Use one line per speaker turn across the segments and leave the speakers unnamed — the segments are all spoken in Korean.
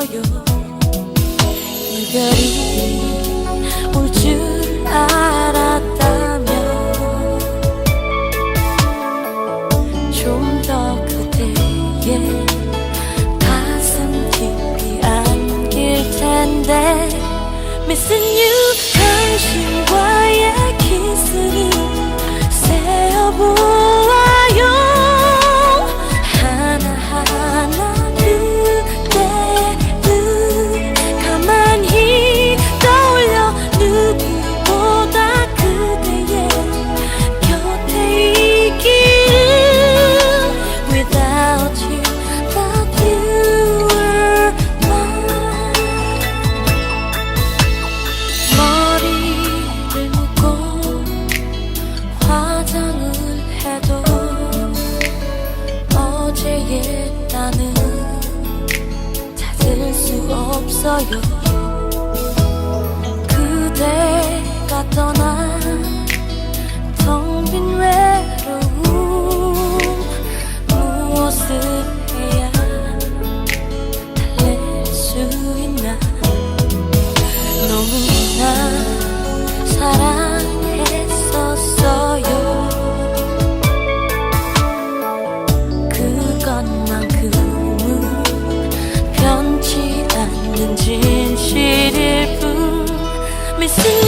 You
got it.
see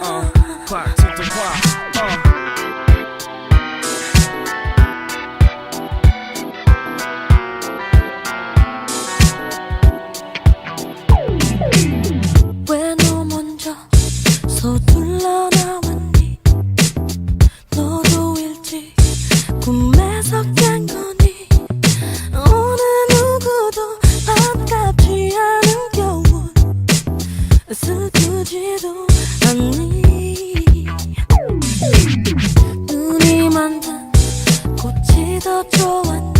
uh,
서둘러 나왔니 너도 일찍 꿈에서 깬 거니 어느 누구도 반갑지 않은 겨울 슬프지도 않네. 더 좋아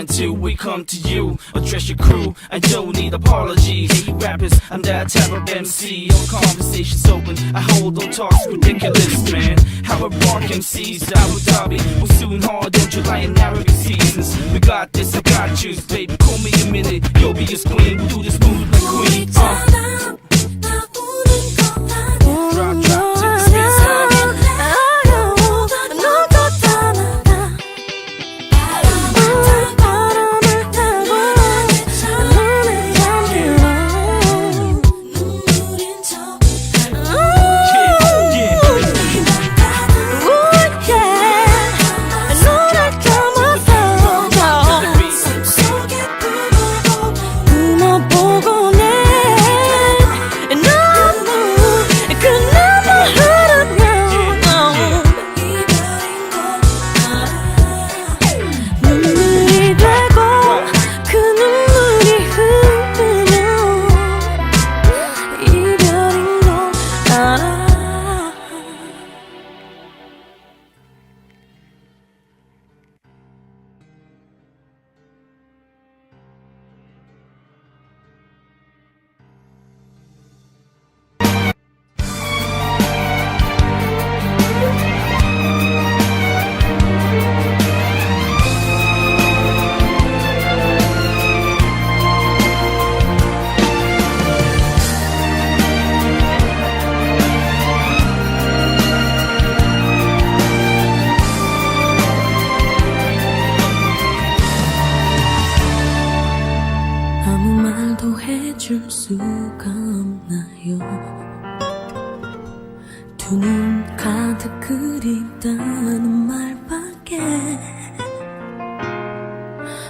until we come to you. Address your crew, I don't need apologies. Rappers, I'm that type of MC. All conversations open, I hold on talks ridiculous, man. How a rock MCs, Abu Dhabi, will soon hard in July and Arabic seasons. We got this, I got you, baby. Call me a minute, you'll be a queen. We'll do this move like queen. Uh.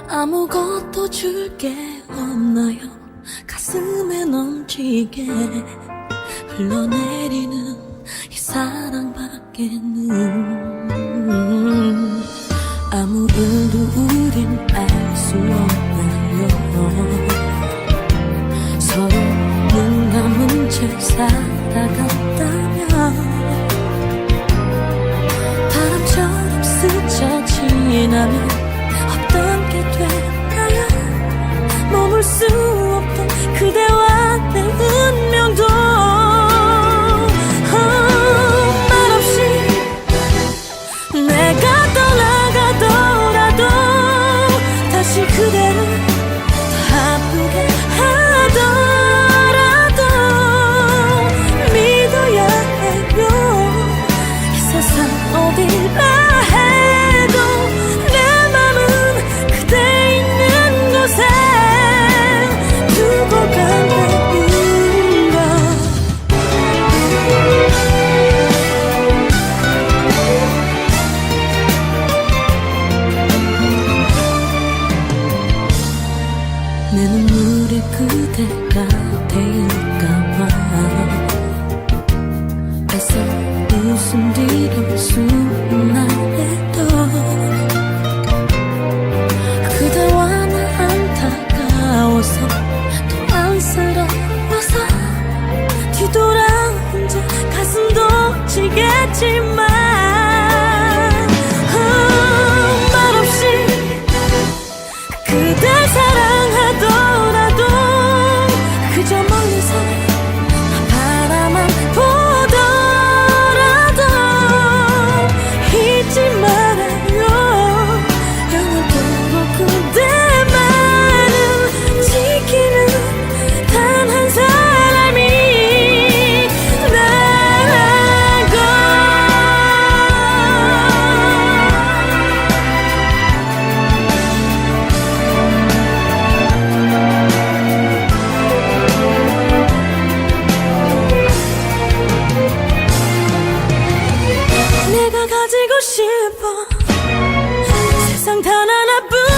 아무것도 줄 게 없나요? 가슴에 넘치게 흘러내리는 이 사랑밖에는 아무 일도 우린 알 수 없나요? 서로 눈 감은 채 살아갔다면 바람처럼 스쳐 지나면 볼수 없던 그대와 싶어 세상 단 하나뿐